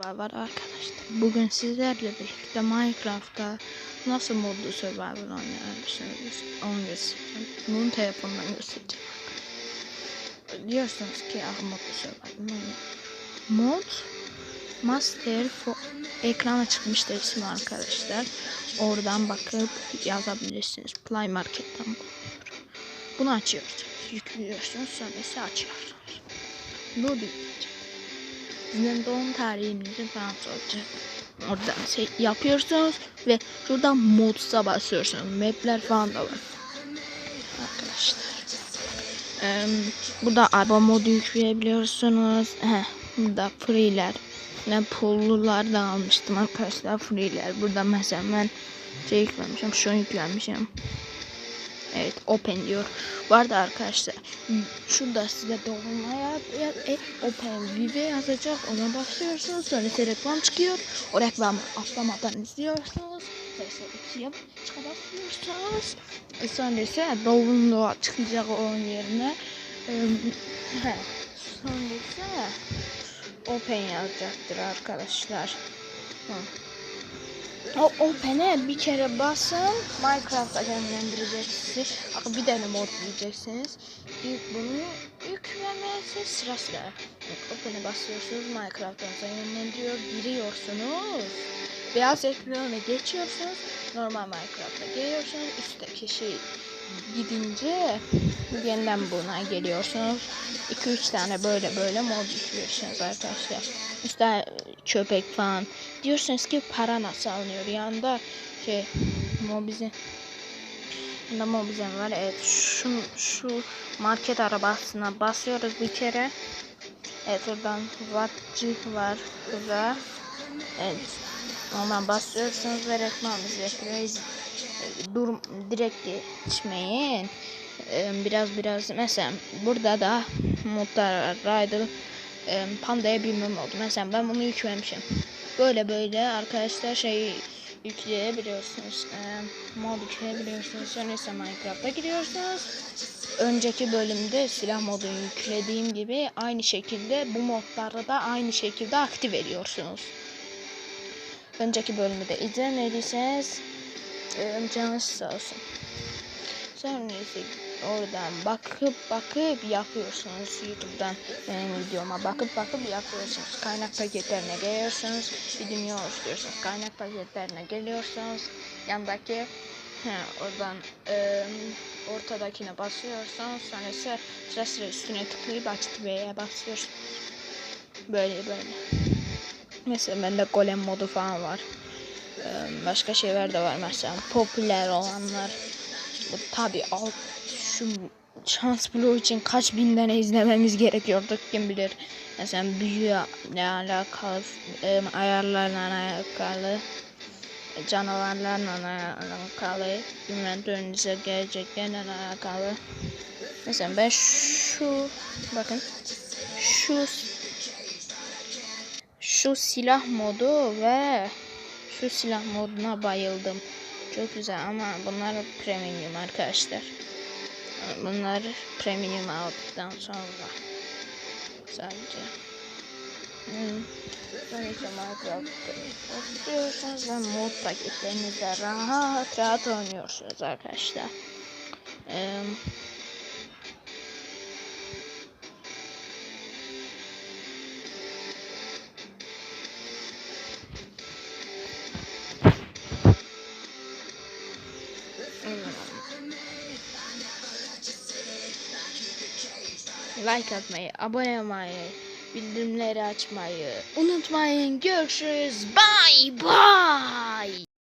Merhabalar arkadaşlar. Bugün sizlerle birlikte Minecraft'ta nasıl modlu survival oynayabilirsiniz onu göstereceğim. Bunu telefondan göstereceğim. Diyorsunuz ki ah modlu survival mı? Mod Master for ekrana çıkmıştır ismi arkadaşlar. Oradan bakıp yazabilirsiniz. Play Market'ten. Bunu açıyorsunuz. Yüklüyorsunuz sonra ise açıyorsunuz. Bu bitecek. Sizin doğum tarihinizi falan soracak. Oradan şey yapıyorsunuz ve şuradan mods'a basıyorsunuz. Map'ler falan da var. Arkadaşlar. Ee, burada araba modu yükleyebiliyorsunuz. Heh, burada free'ler. Ne pullular da almıştım arkadaşlar free'ler. Burada mesela ben şey yüklemişim. Şu yüklemişim. Evet open diyor. Bu arada arkadaşlar şurada size doğrulmaya e, open vive yazacak. Ona basıyorsunuz. Sonra reklam çıkıyor. O reklamı atlamadan izliyorsunuz. Sonra ikiye çıkabiliyorsunuz. E, Sonra ise doğruluğa çıkacak onun yerine. E. Sonra ise open yazacaktır arkadaşlar. Hı. O Open'e bir kere basın. Sizi. Ama bir tane mod diyeceksiniz. İlk bunu yüklemesi sıra sıra. Open'e basıyorsunuz. Minecraft'a yönlendiriyor. Giriyorsunuz. Beyaz ekrana geçiyorsunuz. Normal Minecraft'a geliyorsunuz. Üstteki şey gidince yeniden buna geliyorsunuz. 2-3 tane böyle böyle mod yüklüyorsunuz arkadaşlar. İşte köpek falan. Diyorsunuz ki para nasıl alınıyor? Yanında şey mobize Yanında mobizen var. Evet şu, şu market arabasına basıyoruz bir kere. Evet oradan wattcı var burada. Evet. Ona basıyorsunuz ve reklam izliyorsunuz. Dur direkt geçmeyin. Biraz biraz mesela burada da var. Rider Panda'ya bilmem oldu. Mesela ben bunu yüklemişim. Böyle böyle arkadaşlar şey yükleyebiliyorsunuz. Mod yükleyebiliyorsunuz. Sonra ise Minecraft'a giriyorsunuz. Önceki bölümde silah modunu yüklediğim gibi aynı şekilde bu modları da aynı şekilde aktif ediyorsunuz. Önceki bölümü de izlemediyseniz e, canınız sağ olsun. Sonra ise oradan bakıp bakıp yapıyorsunuz YouTube'dan benim videoma. Bakıp bakıp yapıyorsunuz. Kaynak paketlerine geliyorsunuz bir dünya oluşturuyorsunuz kaynak paketlerine geliyorsunuz. Yandaki he, oradan e, ortadakine basıyorsunuz. Sonra ise sıra sıra üstüne tıklayıp aktifeye basıyorsunuz. Böyle böyle. Mesela bende golem modu falan var. ee, başka şeyler de var mesela popüler olanlar tabi alt şu şans bloğu için kaç bin tane izlememiz gerekiyordu kim bilir. Mesela büyüyle alakalı, e, ayarlarla alakalı, canavarlarla alakalı, inventörünüze geleceklerle alakalı. Mesela ben şu, bakın, şu şu silah modu ve şu silah moduna bayıldım. Çok güzel ama bunlar premium arkadaşlar. Bunlar premium aldıktan sonra sadece. Hmm. Böylece Minecraft'ta oturuyorsunuz ve mod paketlerinizle rahat rahat oynuyorsunuz arkadaşlar. Ee, like atmayı, abone olmayı, bildirimleri açmayı unutmayın. Görüşürüz. Bye bye.